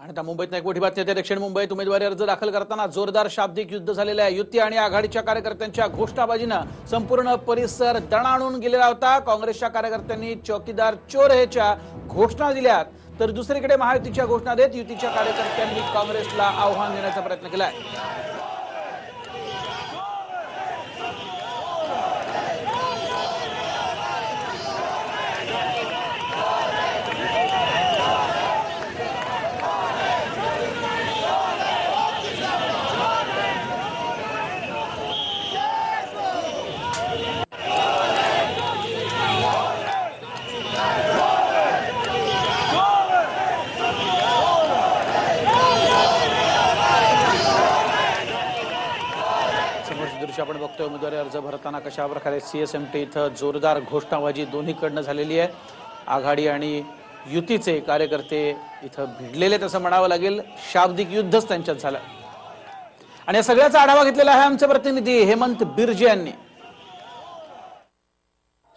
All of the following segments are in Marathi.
आणि आता मुंबईत एक मोठी बातमी येते. दक्षिण मुंबईत उमेदवारी अर्ज दाखल करताना जोरदार शाब्दिक युद्ध झालेलं आहे. युती आणि आघाडीच्या कार्यकर्त्यांच्या घोषणाबाजीनं संपूर्ण परिसर दणाणून गेलेला होता. काँग्रेसच्या कार्यकर्त्यांनी चौकीदार चोर हेच्या घोषणा दिल्यात. तर दुसरीकडे महायुतीच्या घोषणा देत युतीच्या कार्यकर्त्यांनी काँग्रेसला आव्हान देण्याचा प्रयत्न केला आहे दिवशी आपण बघतोय उमेदवारी अर्ज भरताना कशा प्रकारे सीएसएमटी इथं जोरदार घोषणाबाजी दोन्हीकडनं झालेली आहे. आघाडी आणि युतीचे कार्यकर्ते इथं भिडलेले तसं म्हणावं लागेल. शाब्दिक युद्धच त्यांच्यात झालं. आणि या सगळ्याचा आढावा घेतलेला आहे आमचे प्रतिनिधी हेमंत बिर्जे यांनी.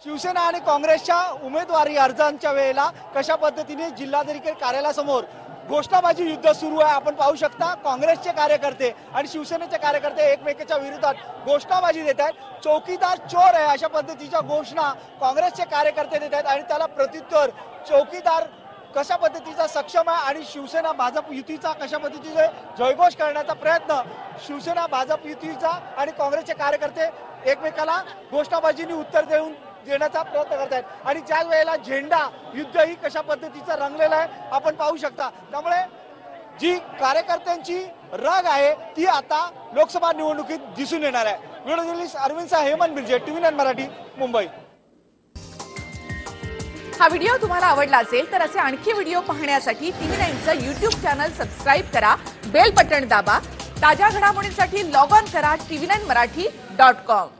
शिवसेना आणि काँग्रेसच्या उमेदवारी अर्जांच्या वेळेला कशा पद्धतीने जिल्हाधिकारी कार्यालयासमोर घोषणाबाजी युद्ध सुरू आहे आपण पाहू शकता. काँग्रेसचे कार्यकर्ते आणि शिवसेनेचे कार्यकर्ते एकमेकांच्या विरोधात घोषणाबाजी देत आहेत. चौकीदार चोर आहे अशा पद्धतीच्या घोषणा काँग्रेसचे कार्यकर्ते देत आहेत आणि त्याला प्रत्युत्तर चौकीदार कशा पद्धतीचा सक्षम आहे आणि शिवसेना भाजप युतीचा कशा पद्धतीचे जयघोष करण्याचा प्रयत्न शिवसेना भाजप युतीचा आणि काँग्रेसचे कार्यकर्ते एकमेकाला घोषणाबाजीने उत्तर देऊन देण्याचा प्रयत्न करतायत. आणि त्याच वेळेला झेंडा युद्ध ही कशा पद्धतीचा रंगलेला आहे आपण पाहू शकता. त्यामुळे जी कार्यकर्त्यांची रग आहे ती आता लोकसभा निवडणुकीत दिसून येणार आहे. Video journalist Arvind Shah Hemant Birje TV nine Marathi Mumbai. हा व्हिडिओ तुम्हाला आवडला असेल तर असे आणखी व्हिडिओ पाहण्यासाठी टीव्ही नाईनचं युट्यूब चॅनल सबस्क्राईब करा बेल बटन दाबा ताज्या घडामोडींसाठी लॉग ऑन करा TV nine Marathi dot com.